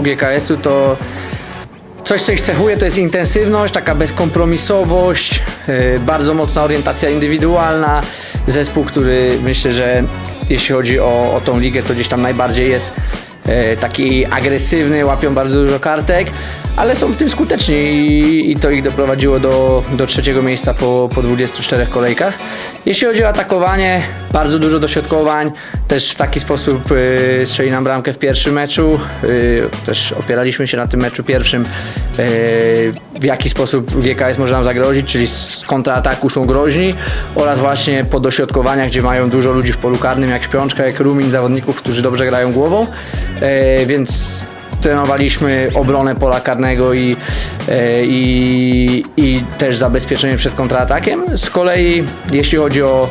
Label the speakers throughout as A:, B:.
A: zespół GKS-u to coś, co ich cechuje, to jest intensywność, taka bezkompromisowość, yy, bardzo mocna orientacja indywidualna. Zespół, który myślę, że jeśli chodzi o, o tą ligę, to gdzieś tam najbardziej jest yy, taki agresywny, łapią bardzo dużo kartek, ale są w tym skuteczni i, i to ich doprowadziło do, do trzeciego miejsca po, po 24 kolejkach. Jeśli chodzi o atakowanie, bardzo dużo dośrodkowań, też w taki sposób yy, strzeli nam bramkę w pierwszym meczu, yy, też opieraliśmy się na tym meczu pierwszym, yy, w jaki sposób GKS może nam zagrozić, czyli z kontrataku są groźni oraz właśnie po dośrodkowaniach, gdzie mają dużo ludzi w polu karnym, jak Śpiączka, jak Rumin, zawodników, którzy dobrze grają głową, yy, więc trenowaliśmy obronę pola karnego i, e, i, i też zabezpieczenie przed kontratakiem. Z kolei jeśli chodzi o,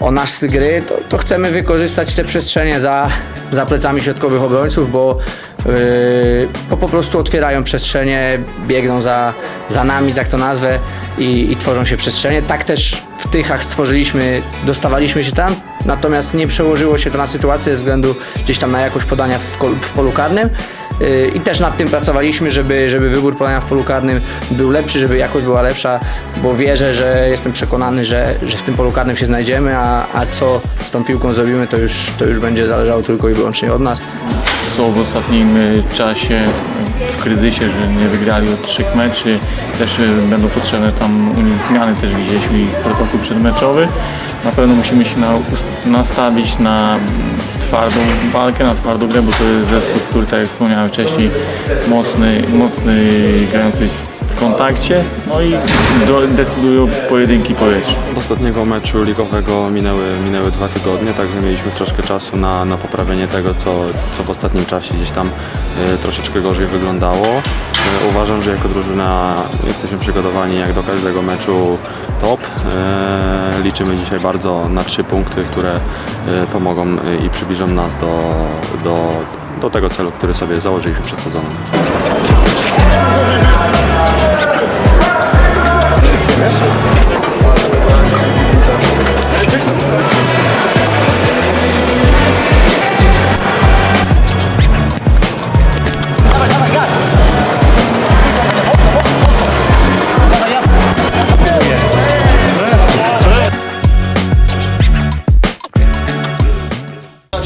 A: o nasz gry, to, to chcemy wykorzystać te przestrzenie za, za plecami środkowych obrońców, bo, yy, po prostu otwierają przestrzenie, biegną za, za nami, tak to nazwę, i, i tworzą się przestrzenie. Tak też w Tychach stworzyliśmy, dostawaliśmy się tam, natomiast nie przełożyło się to na sytuację ze względu gdzieś tam na jakość podania w, w polu karnym. Yy, I też nad tym pracowaliśmy, żeby, żeby wybór podania w polu karnym był lepszy, żeby jakość była lepsza, bo wierzę, że jestem przekonany, że, że w tym polu karnym się znajdziemy, a, a co z tą piłką zrobimy, to już, to już będzie zależało tylko i wyłącznie od nas.
B: są w ostatnim y, czasie w kryzysie, że nie wygrali od trzech meczy. Też y, będą potrzebne tam u nich zmiany, też widzieliśmy protokół przedmeczowy. Na pewno musimy się na, nastawić na twardą walkę, na twardą grę, bo to jest zespół, który tak jak wspomniałem wcześniej, mocny, mocny grający kontakcie, no i decydują pojedynki powietrzne.
C: Od ostatniego meczu ligowego minęły, minęły dwa tygodnie, także mieliśmy troszkę czasu na, na poprawienie tego, co, co w ostatnim czasie gdzieś tam e, troszeczkę gorzej wyglądało. E, uważam, że jako drużyna jesteśmy przygotowani jak do każdego meczu top. E, liczymy dzisiaj bardzo na trzy punkty, które pomogą i przybliżą nas do, do, do tego celu, który sobie założyliśmy przed sezonem.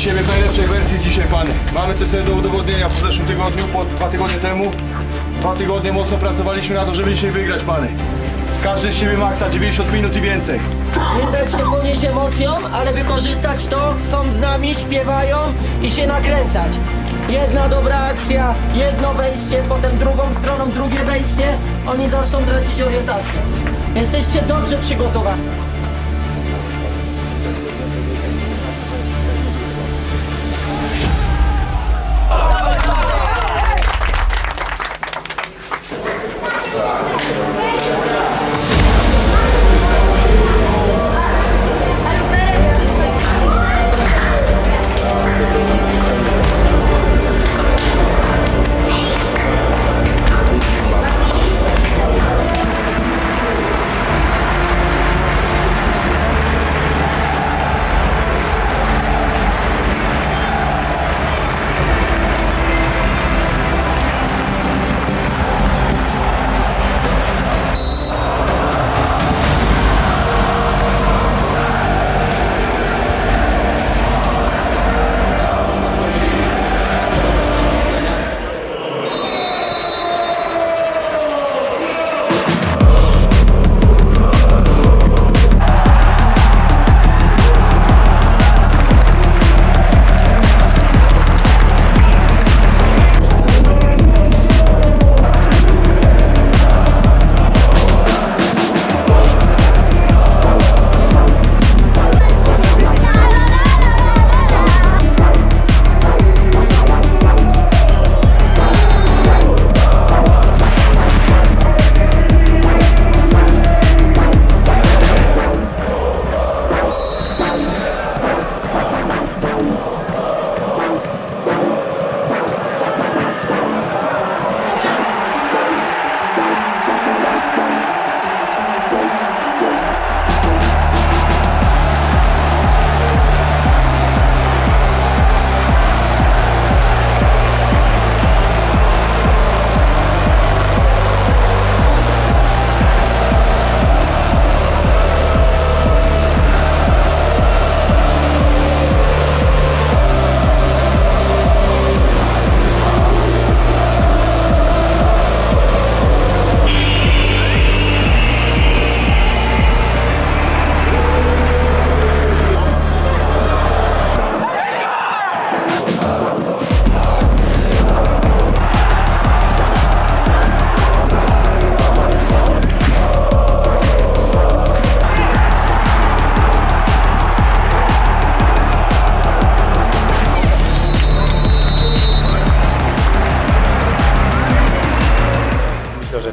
D: Siebie w najlepszej wersji dzisiaj, pany. Mamy coś sobie do udowodnienia po zeszłym tygodniu, po dwa tygodnie temu. Dwa tygodnie mocno pracowaliśmy na to, żeby dzisiaj wygrać, pany. Każdy z siebie maksa 90 minut i więcej.
E: Nie dać się ponieść emocjom, ale wykorzystać to, są z nami, śpiewają i się nakręcać. Jedna dobra akcja, jedno wejście, potem drugą stroną drugie wejście, oni zaczną tracić orientację. Jesteście dobrze przygotowani.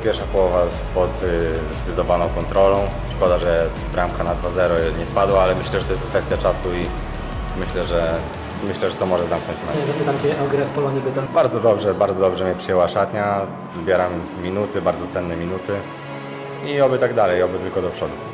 F: pierwsza połowa pod y, zdecydowaną kontrolą. Szkoda, że bramka na 2-0 nie wpadła, ale myślę, że to jest kwestia czasu i myślę, że myślę, że to może zamknąć mecz.
G: Zapytam Cię o grę w Polonii
F: Bardzo dobrze, bardzo dobrze mnie przyjęła szatnia. Zbieram minuty, bardzo cenne minuty i oby tak dalej, oby tylko do przodu.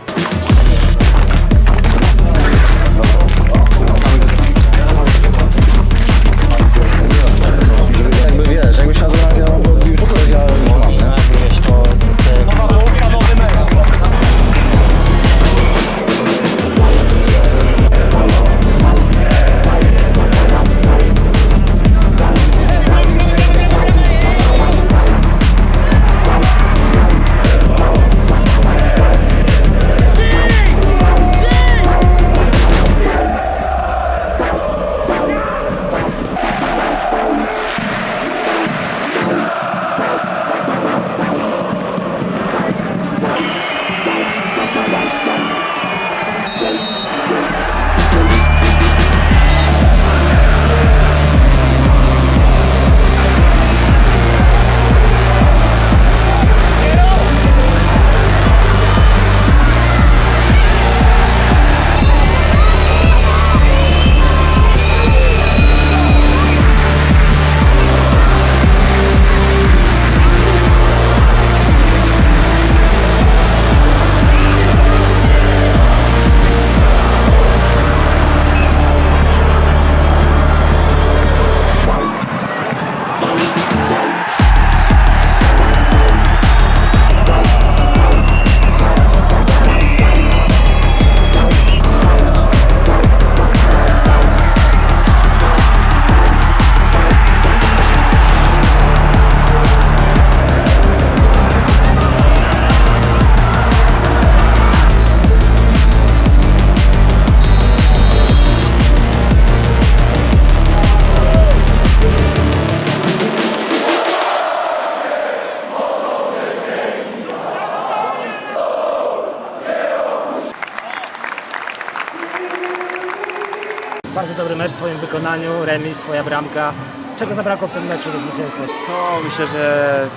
G: Bardzo dobry mecz w Twoim wykonaniu, remis, Twoja bramka. Czego zabrakło w tym meczu do zwycięstwa?
H: To myślę, że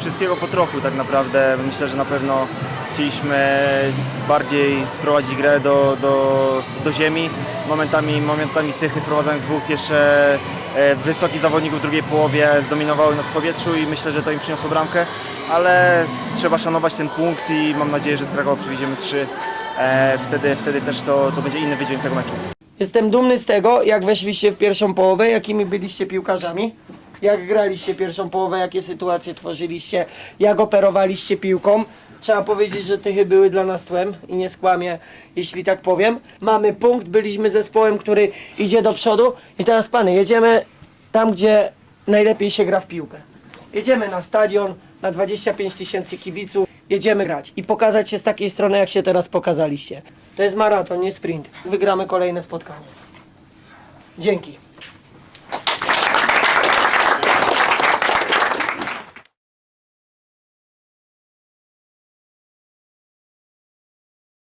H: wszystkiego po trochu tak naprawdę. Myślę, że na pewno chcieliśmy bardziej sprowadzić grę do, do, do ziemi. Momentami, momentami Tychy wprowadzając dwóch jeszcze e, wysokich zawodników w drugiej połowie zdominowały nas w powietrzu i myślę, że to im przyniosło bramkę, ale trzeba szanować ten punkt i mam nadzieję, że z Krakowa przywieziemy trzy. E, Wtedy, wtedy też to, to będzie inny wydźwięk tego meczu.
E: Jestem dumny z tego, jak weszliście w pierwszą połowę, jakimi byliście piłkarzami, jak graliście pierwszą połowę, jakie sytuacje tworzyliście, jak operowaliście piłką. Trzeba powiedzieć, że tychy były dla nas tłem i nie skłamię, jeśli tak powiem. Mamy punkt, byliśmy zespołem, który idzie do przodu i teraz pany, jedziemy tam, gdzie najlepiej się gra w piłkę. Jedziemy na stadion, na 25 tysięcy kibiców, jedziemy grać i pokazać się z takiej strony, jak się teraz pokazaliście. To jest maraton, nie sprint. Wygramy kolejne spotkanie. Dzięki.